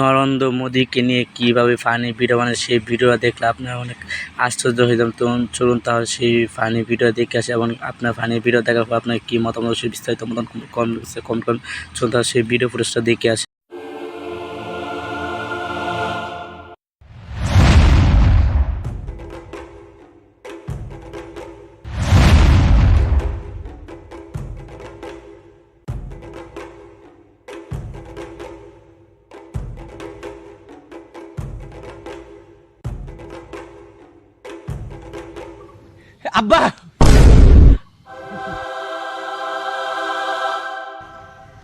নরেন্দ্র মোদীকে নিয়ে কীভাবে ফানি ভিডিও বানায় সেই ভিডিও দেখলে আপনার অনেক আশ্চর্য হয়ে যাবেন। তো চলুন তাহলে সেই ফানি ভিডিও দেখে আসে এবং আপনার ফানি ভিডিও দেখার পর আপনার কী মতামত সেই বিস্তারিত মতন কম কম কম চলুন তাহলে সেই ভিডিও ফুটেজটা দেখে আসে। আব্বা!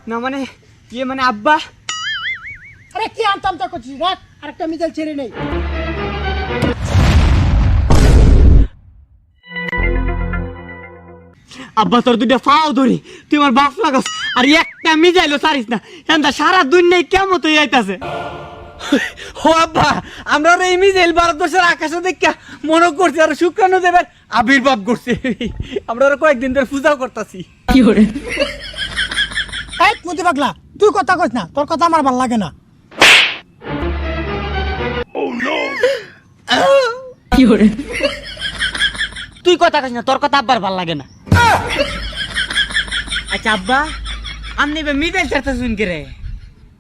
না মানে ইয়ে মানে আব্বা? আরে কি আমতা আমতা করছিস? রাখ আরেকটা মিজাইল ছেড়ে নেই। আব্বা তোর দুইটা ফাও ধরি। তুই আমার বাপ লাগাস আর একটা মিজাইলো সারিস না। এন্দা সারা দুনিয়ায় কেমন তুই আইতাছে? ও আব্বা আমরা এই মিজাইল ভারতবর্ষের আকাশে দেখা মনে করছি আর শুক্রাণু দেবের আবির্ভাব করছে আমরা কয়েকদিন ধরে পূজাও করতেছি। এই মতি পাগলা তুই কথা কইস না তোর কথা আমার ভালো লাগে না। কি করে? তুই কথা কইস না তোর কথা আব্বার ভালো লাগে না। আচ্ছা আব্বা আপনি মিজাইল চারটা শুন কে রে?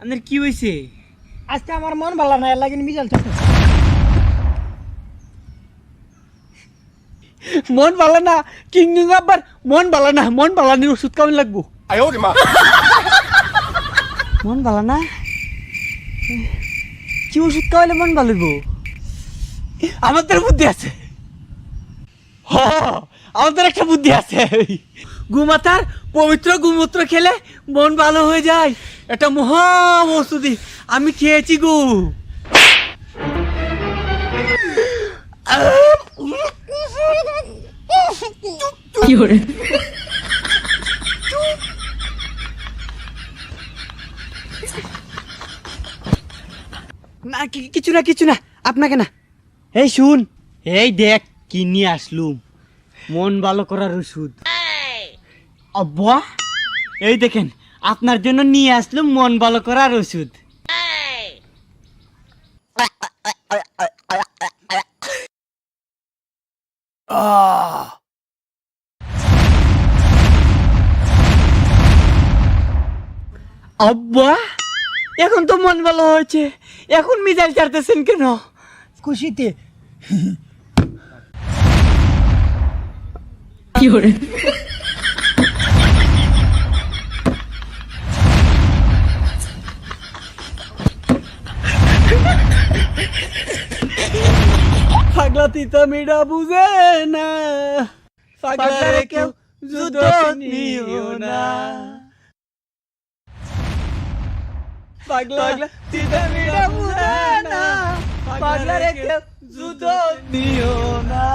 আপনার কি হয়েছে আজকে আমার মন ভালো না এর লাগে মিজাইল ছেড়ে মন ভালো না কিং আব্বার মন ভালো না মন ভালো না ওষুধ কেমন লাগবো। মন ভালো না? কি ওষুধ খাওয়াইলে মন ভালো হইব? আমাদের বুদ্ধি আছে। হ আমাদের একটা বুদ্ধি আছে। গুমাতার পবিত্র গুমূত্র খেলে মন ভালো হয়ে যায়। এটা মহা ওষুধি আমি খেয়েছি গু। না কি- কিছু না কিছু না। আপনাকে না। এই শুন। এই দেখ কি নিয়ে আসলুম। মন ভালো করার ওষুধ। আব্বা এই দেখেন আপনার জন্য নিয়ে আসলো মন ভালো করার ওষুধ। আব্বা এখন তো মন ভালো হয়েছে। এখন মিজাইল চারতেছেন কেন? খুশিতে। কি তিতা মিডা বুঝে না পাগলা রে কেউ যুদ্ধ নিও না পাগলা তিতা মিডা বুঝে না পাগলা রে কেউ যুদ্ধ নিও না